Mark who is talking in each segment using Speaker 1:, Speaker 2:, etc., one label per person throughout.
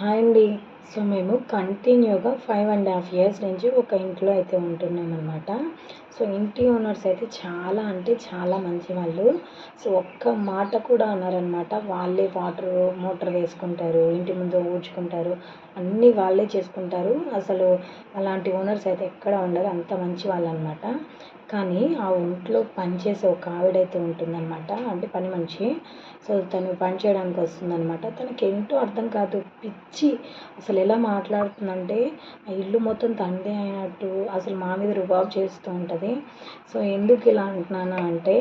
Speaker 1: Hi అండి so మేము కంటిన్యూగా ఫైవ్ అండ్ హాఫ్ ఇయర్స్ నుంచి ఒక ఇంట్లో అయితే ఉంటున్నాం అనమాట సో ఇంటి ఓనర్స్ అయితే చాలా అంటే చాలా మంచి వాళ్ళు. సో ఒక్క మాట కూడా అన్నారనమాట వాళ్ళే వాటర్ మోటార్ వేసుకుంటారు ఇంటి ముందు ఊడ్చుకుంటారు అన్నీ వాళ్ళే చేసుకుంటారు. అసలు అలాంటి ఓనర్స్ అయితే ఎక్కడ ఉండరు. అంత మంచి వాళ్ళు అనమాట కానీ ఆ ఒంట్లో పనిచేసే ఒక ఆవిడైతే ఉంటుందన్నమాట. అంటే పని మనిషి. సో తను పని చేయడానికి వస్తుందన్నమాట. తనకి ఏంటో అర్థం కాదు. పిచ్చి. అసలు ఎలా మాట్లాడుతుందంటే ఆ ఇల్లు మొత్తం తండే అయినట్టు అసలు మా మీద రుబాబు చేస్తూ ఉంటుంది. సో ఎందుకు ఇలా అంటున్నాను అంటే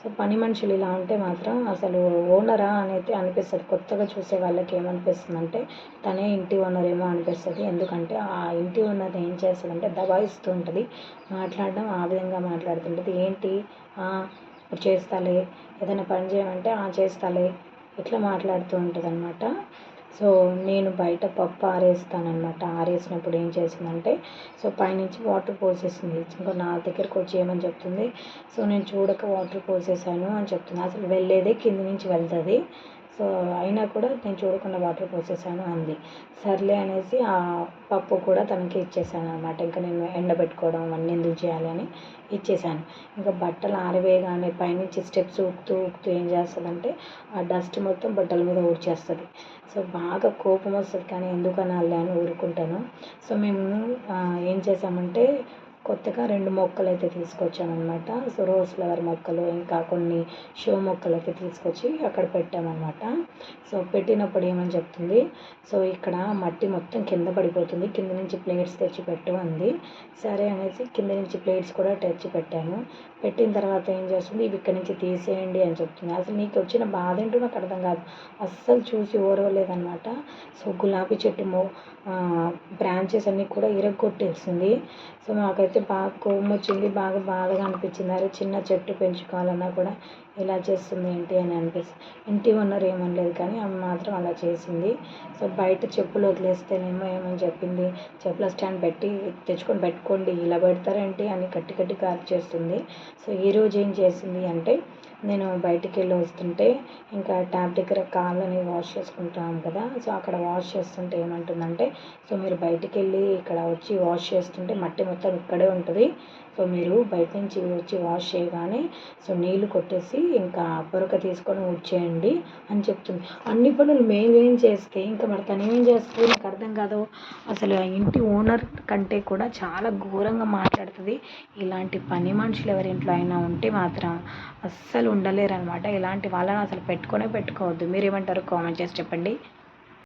Speaker 1: సో పని మనుషులు ఇలా ఉంటే మాత్రం అసలు ఓనరా అనేది అనిపిస్తుంది. కొత్తగా చూసే వాళ్ళకి ఏమనిపిస్తుంది అంటే తనే ఇంటి ఓనర్ ఏమో అనిపిస్తుంది. ఎందుకంటే ఆ ఇంటి ఓనర్ ఏం చేస్తుందంటే దబాయిస్తూ ఉంటుంది. మాట్లాడడం ఆ విధంగా మాట్లాడుతుంటుంది. ఏంటి? ఇప్పుడు చేస్తాలే. ఏదైనా పని చేయమంటే ఆ చేస్తాలే. ఇట్లా మాట్లాడుతూ ఉంటుంది అనమాట సో నేను బయట పప్పు ఆరేస్తానమాట ఆరేసినప్పుడు ఏం చేసిందంటే సో పైనుంచి వాటర్ పోసేసింది. ఇంకా నా దగ్గరకు వచ్చి ఏమని చెప్తుంది? సో నేను చూడక వాటర్ పోసేసాను అని చెప్తుంది. అసలు వెళ్ళేదే కింది నుంచి వెళ్తుంది. సో అయినా కూడా నేను చూడకుండా వాటర్ పోసేసాను అంది. సర్లే అనేసి ఆ పప్పు కూడా తనకి ఇచ్చేసాను అనమాట ఇంకా నేను ఎండబెట్టుకోవడం అవన్నీ ఎందుకు చేయాలి అని ఇచ్చేసాను. ఇంకా బట్టలు ఆరివేయగానే పైనుంచి స్టెప్స్ ఊపుతూ ఊపుతూ ఏం చేస్తుందంటే ఆ డస్ట్ మొత్తం బట్టల మీద ఊడ్చేస్తుంది. సో బాగా కోపం వస్తుంది. కానీ ఎందుకని అనాలి అని ఊరుకుంటాను. సో మేము ఏం చేసామంటే కొత్తగా రెండు మొక్కలు అయితే తీసుకొచ్చామన్నమాట. సో రోజ్ ఫ్లవర్ మొక్కలు ఇంకా కొన్ని షో మొక్కలు అయితే తీసుకొచ్చి అక్కడ పెట్టామన్నమాట. సో పెట్టినప్పుడు ఏమని చెప్తుంది? సో ఇక్కడ మట్టి మొత్తం కింద పడిపోతుంది. కింద నుంచి ప్లేట్స్ తెచ్చి పెట్టు అంది సరే అనేసి కింద నుంచి ప్లేట్స్ కూడా తెచ్చి పెట్టాను పెట్టిన తర్వాత ఏం చేస్తుంది? ఇవి ఇక్కడి నుంచి తీసేయండి అని చెప్తుంది. అసలు నీకు వచ్చిన బాధ ఏంటో నాకు అర్థం కాదు. అస్సలు చూసి ఓరవలేదనమాట సో గులాబీ చెట్టు బ్రాంచెస్ అన్నీ కూడా ఇరగొట్టేసింది. సో మాకైతే బాగా కోపం వచ్చింది బాగా బాధగా అనిపించింది. అరే చిన్న చెట్టు పెంచుకోవాలన్నా కూడా ఇలా చేస్తుంది ఏంటి అని అనిపిస్తుంది. ఇంటి ఓనర్ ఏమనలేదు కానీ ఆమె మాత్రం అలా చేసింది. సో బయట చెప్పులు వదిలేస్తేనేమో ఏమని చెప్పింది. చెప్పుల స్టాండ్ పెట్టి తెచ్చుకొని పెట్టుకోండి ఇలా పెడతారేంటి అని కట్టి కట్టి కాల్ చేస్తుంది. సో ఈరోజు ఏం చేసింది అంటే నేను బయటికి వెళ్ళి వస్తుంటే ఇంకా ట్యాప్ దగ్గర కాళ్ళని వాష్ చేసుకుంటాం కదా సో అక్కడ వాష్ చేస్తుంటే ఏమంటుందంటే సో మీరు బయటికి వెళ్ళి ఇక్కడ వచ్చి వాష్ చేస్తుంటే మట్టి మొత్తం ఇక్కడే ఉంటుంది. సో మీరు బయట నుంచి వచ్చి వాష్ చేయగానే సో నీళ్ళు కొట్టేసి ఇంకా పొరక తీసుకొని వచ్చేయండి అని చెప్తుంది. అన్ని పనులు మేమేం చేస్తే ఇంకా మరి తను ఏం చేస్తుంది నాకు అర్థం కాదు. అసలు ఆ ఇంటి ఓనర్ కంటే కూడా చాలా ఘోరంగా మాట్లాడుతుంది. ఇలాంటి పని మనుషులు ఎవరి ఇంట్లో అయినా ఉంటే మాత్రం అస్సలు అస్సలు ఉండలేరు అనమాట ఇలాంటి వాళ్ళని అసలు పెట్టుకొనే పెట్టుకోవద్దు. మీరేమంటారు? కామెంట్ చేసి చెప్పండి.